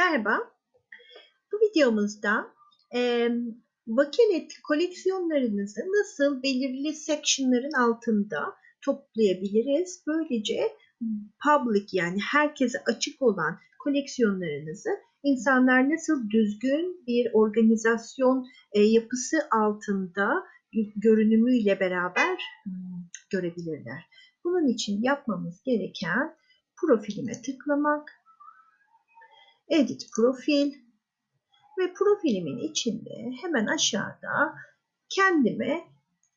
Merhaba. Bu videomuzda e, Vakenet koleksiyonlarınızı nasıl belirli sectionların altında toplayabiliriz? Böylece public yani herkese açık olan koleksiyonlarınızı insanlar nasıl düzgün bir organizasyon e, yapısı altında görünümüyle beraber hmm, görebilirler. Bunun için yapmamız gereken profilime tıklamak, Edit Profil ve profilimin içinde hemen aşağıda kendime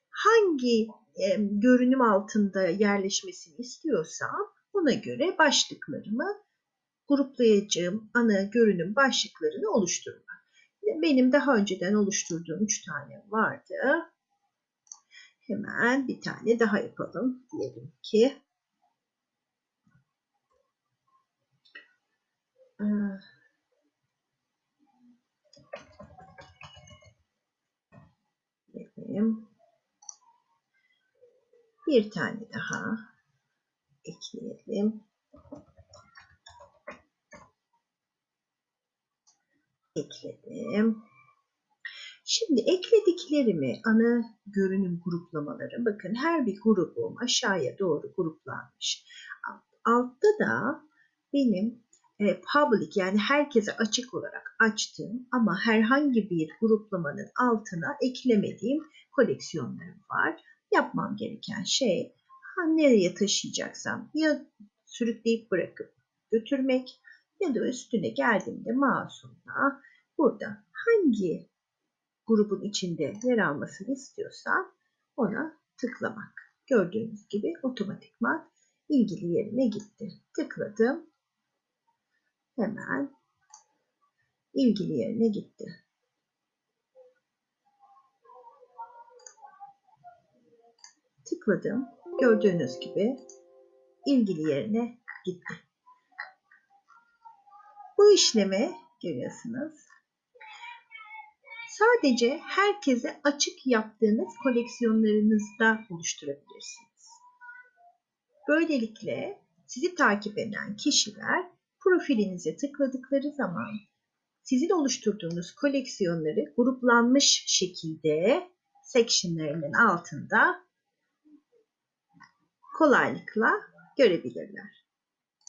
hangi e, görünüm altında yerleşmesini istiyorsam buna göre başlıklarımı gruplayacağım ana görünüm başlıklarını oluşturmak. Benim daha önceden oluşturduğum 3 tane vardı. Hemen bir tane daha yapalım. Diyelim ki Ekleyelim. Bir tane daha ekleyelim. Ekledim. Şimdi eklediklerimi ana görünüm gruplamaları bakın her bir grubum aşağıya doğru gruplanmış. Altta da benim public yani herkese açık olarak açtığım ama herhangi bir gruplamanın altına eklemediğim koleksiyonlarım var. Yapmam gereken şey ha, nereye taşıyacaksam ya sürükleyip bırakıp götürmek ya da üstüne geldiğimde mouse'umla burada hangi grubun içinde yer almasını istiyorsam ona tıklamak. Gördüğünüz gibi otomatikman ilgili yerine gitti. Tıkladım hemen ilgili yerine gitti. Tıkladım. Gördüğünüz gibi ilgili yerine gitti. Bu işlemi görüyorsunuz. Sadece herkese açık yaptığınız koleksiyonlarınızda oluşturabilirsiniz. Böylelikle sizi takip eden kişiler profilinize tıkladıkları zaman sizin oluşturduğunuz koleksiyonları gruplanmış şekilde sectionlarının altında kolaylıkla görebilirler.